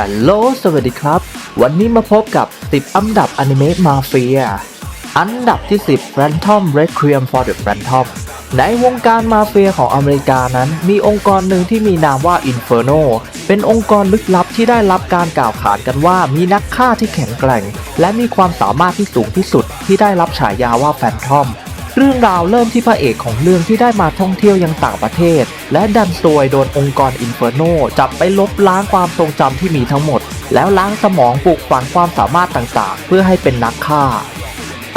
ฮัลโหล สวัสดีครับ วันนี้มาพบกับ 10 อันดับอนิเมะมาเฟีย อันดับที่ 10 Phantom Requiem for the Phantom ในวงการมาเฟียของอเมริกานั้น มีองค์กรหนึ่งที่มีนามว่า Inferno เป็นองค์กรลึกลับที่ได้รับการกล่าวขานกันว่ามีนักฆ่าที่แข็งแกร่ง และมีความสามารถที่สูงที่สุดที่ได้รับฉายาว่า Phantom เรื่องราวเริ่มที่พระเอกของเรื่องที่ได้มาท่องเที่ยวยังต่างประเทศ และดันซวยโดนองค์กรอินเฟอร์โนจับไปลบล้างความทรงจำที่มีทั้งหมด แล้วล้างสมองปลูกฝังความสามารถต่างๆ เพื่อให้เป็นนักฆ่า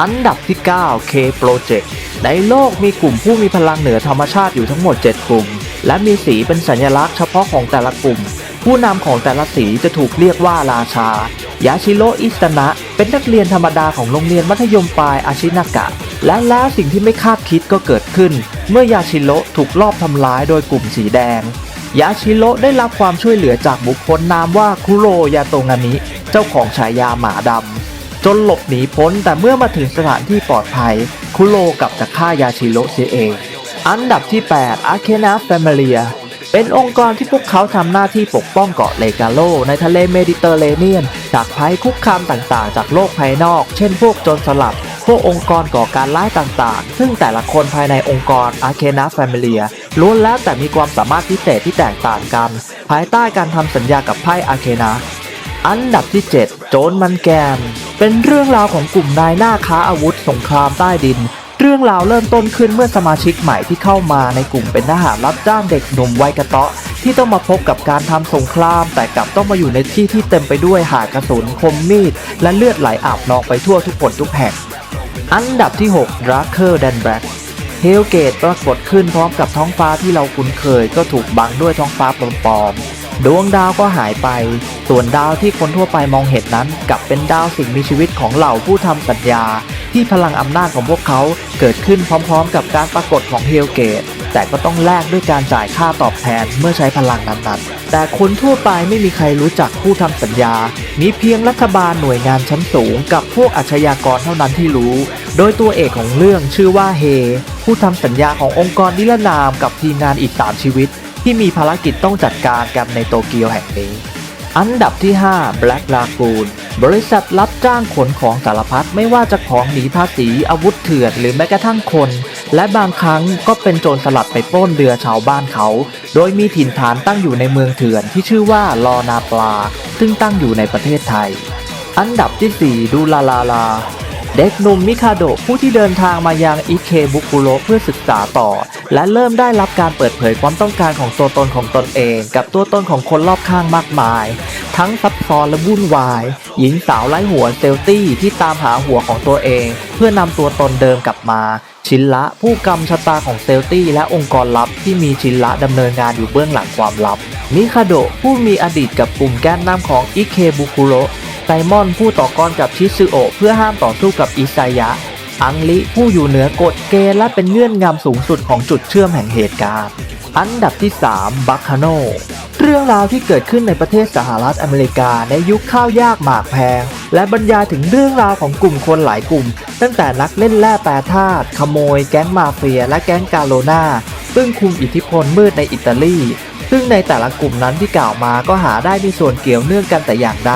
อันดับที่ 9 K Project ในโลกมีกลุ่มผู้มีพลังเหนือธรรมชาติอยู่ทั้งหมด 7 กลุ่ม และมีสีเป็นสัญลักษณ์เฉพาะของแต่ละกลุ่ม ผู้นำของแต่ละสีจะถูกเรียกว่าราชายาชิโรอิสนะ เป็นนักเรียนธรรมดาของโรงเรียนมัธยมปลายอาชินากะ และแล้วสิ่งที่ไม่คาดคิดก็เกิดขึ้น เมื่อยาชิโร่ถูกลอบทำร้ายโดยกลุ่มสีแดง ยาชิโร่ได้รับความช่วยเหลือจากบุคคลนามว่าคุโรยาโตงานิเจ้าของฉายาหมาดำจนหลบหนีพ้นแต่เมื่อมาถึงสถานที่ปลอดภัย คุโรกลับจะฆ่ายาชิโร่เสียเอง อันดับที่ 8 a r c a n a Familia เป็นองค์กรที่พวกเขาทำหน้าที่ปกป้องเกาะเลกาโล ในทะเลเมดิเตอร์เรเนียน จากภัยคุกคามต่างๆ จากโลกภายนอก เช่นพวกโจรสลัด วกองค์กรก่อการร้ายต่างๆ ซึ่งแต่ละคนภายในองค์กร a r c a n a Familia ล้วนแล้วแต่มีความสามารถพิเศษที่แตกต่างกัน ภายใต้การทำสัญญากับไพ่ a r c a n a อันดับที่ 7 โจนมันแกนเป็นเรื่องราวของกลุ่มนายหน้าค้าอาวุธสงครามใต้ดิน เรื่องราวเริ่มต้นขึ้นเมื่อสมาชิกใหม่ที่เข้ามาในกลุ่มเป็นทหารรับจ้างเด็กหนุ่มวัยกระเตาะที่ต้องมาพบกับการทำสงคราม แต่กลับต้องมาอยู่ในที่ที่เต็มไปด้วยหากระสุนคมมีด และเลือดไหลอาบนองไปทั่วทุกคนทุกแห่ง อันดับที่ 6 d r a k e r d a n b r a c k เฮลเกตปรากฏขึ้นพร้อมกับท้องฟ้าที่เราคุ้นเคยก็ถูกบังด้วยท้องฟ้าปลอมๆ ดวงดาวก็หายไป ส่วนดาวที่คนทั่วไปมองเห็นนั้น กลับเป็นดาวสิ่งมีชีวิตของเหล่าผู้ทำสัญญา ที่พลังอำนาจของพวกเขาเกิดขึ้นพร้อมๆ กับการปรากฏของเฮลเกต แต่ก็ต้องแลกด้วยการจ่ายค่าตอบแทนเมื่อใช้พลังนั้นๆ แต่คนทั่วไปไม่มีใครรู้จักผู้ทำสัญญา มีเพียงรัฐบาลหน่วยงานชั้นสูง กับพวกอาชญากรเท่านั้นที่รู้ โดยตัวเอกของเรื่องชื่อว่าเฮ ผู้ทำสัญญาขององค์กรนิรนามกับทีมงานอีก 3 ชีวิต ที่มีภารกิจต้องจัดการกันในโตเกียวแห่งนี้ อันดับที่ 5 Black Lagoon บริษัทรับจ้างขนของสารพัดไม่ว่าจะของหนีภาษีอาวุธเถื่อนหรือแม้กระทั่งคน และบางครั้งก็เป็นโจรสลัดไปปล้นเรือชาวบ้านเขา โดยมีถิ่นฐานตั้งอยู่ในเมืองเถื่อนที่ชื่อว่าลอนาปลา ซึ่งตั้งอยู่ในประเทศไทย อันดับที่ 4 ดูลาลาลา เด็กหนุ่มมิคาโดะผู้ที่เดินทางมายังอิเคบุกุโรเพื่อศึกษาต่อ และเริ่มได้รับการเปิดเผยความต้องการของตัวตนของตนเอง กับตัวตนของคนรอบข้างมากมาย ทั้งซับซ้อนและวุ่นวาย หญิงสาวไร้หัวเซลตี้ที่ตามหาหัวของตัวเอง เพื่อนำตัวตนเดิมกลับมา ชินละผู้กำชะตาของเซลตี้และองค์กรลับที่มีชินละดำเนินงานอยู่เบื้องหลังความลับมิคาโดะผู้มีอดีตกับกลุ่มแกนนำของอิเคบุคุโร ไซมอนผู้ต่อกรกับชิซึโอะเพื่อห้ามต่อสู้กับอิซายะ อังลิผู้อยู่เหนือกฎเกณฑ์และเป็นเงื่อนงำสูงสุดของจุดเชื่อมแห่งเหตุการณ์ อันดับที่ 3 บัคคาโน เรื่องราวที่เกิดขึ้นในประเทศสหรัฐอเมริกาในยุคข้าวยากหมากแพง และบรรยายถึงเรื่องราวของกลุ่มคนหลายกลุ่ม ตั้งแต่นักเล่นแร่แปรธาตุขโมย แก๊งมาเฟีย และแก๊งกาโลนาซึ่งคุมอิทธิพลมืดในอิตาลีซึ่งในแต่ละกลุ่มนั้นที่กล่าวมาก็หาได้มีส่วนเกี่ยวเนื่องกันแต่อย่างใด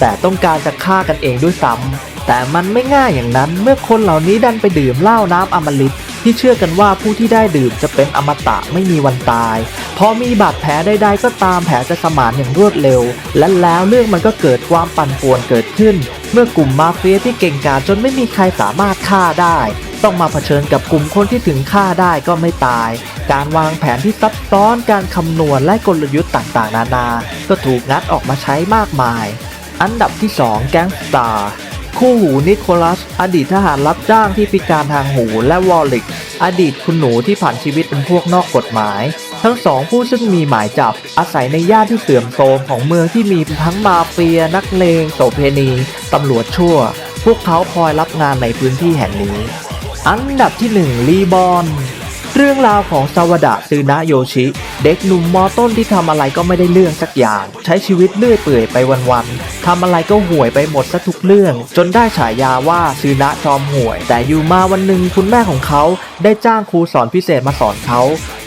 แต่ต้องการจะฆ่ากันเองด้วยซ้ำแต่มันไม่ง่ายอย่างนั้นเมื่อคนเหล่านี้ดันไปดื่มเหล้าน้ำอมฤตที่เชื่อกันว่าผู้ที่ได้ดื่มจะเป็นอมตะไม่มีวันตาย พอมีบาดแผลใดๆก็ตามแผลจะสมานอย่างรวดเร็ว และแล้วเรื่องมันก็เกิดความปั่นป่วนเกิดขึ้น เมื่อกลุ่มมาเฟียที่เก่งกาจจนไม่มีใครสามารถฆ่าได้ ต้องมาเผชิญกับกลุ่มคนที่ถึงฆ่าได้ก็ไม่ตาย การวางแผนที่ซับซ้อนการคำนวณและกลยุทธ์ต่างๆ นานา ก็ถูกงัดออกมาใช้มากมาย อันดับที่ 2 แก๊งสตาร์คู่หูนิโคลัส อดีตทหารรับจ้างที่พิการทางหูและวอลลิก อดีตคุณหนูที่ผ่านชีวิตเป็นพวกนอกกฎหมาย ทั้งสองผู้ซึ่งมีหมายจับอาศัยในย่านที่เสื่อมโทรมของเมืองที่มีทั้งมาเฟีย นักเลงโสเพณี ตำรวจชั่ว พวกเขาคอยรับงานในพื้นที่แห่งนี้ อันดับที่1รีบอน เรื่องราวของซาวดะซืนะโยชิ เด็กหนุ่มมอต้นที่ทำอะไรก็ไม่ได้เรื่องสักอย่าง ใช้ชีวิตเลื่อยเปื่อยไปวันๆทำอะไรก็ห่วยไปหมดซะทุกเรื่อง จนได้ฉายาว่าซืนะจอมห่วย แต่อยู่มาวันหนึ่งคุณแม่ของเขาได้จ้างครูสอนพิเศษมาสอนเขา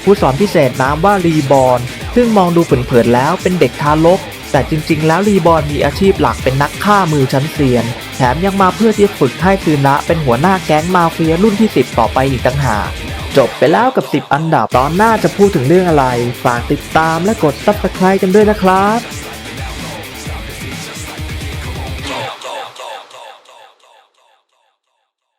ครูสอนพิเศษนามว่ารีบอนซึ่งมองดูเผินๆแล้วเป็นเด็กทารกแต่จริงๆ แล้วรีบอนมีอาชีพหลักเป็นนักฆ่ามือชั้นเซียน แถมยังมาเพื่อที่ฝึกให้ซึนะเป็นหัวหน้าแก๊งมาเฟียรุ่นที่ 10 ต่อไปอีกต่างหาก จบไปแล้วกับ 10 อันดับ ตอนหน้าจะพูดถึงเรื่องอะไร ฝากติดตามและกด subscribe กันด้วยนะครับ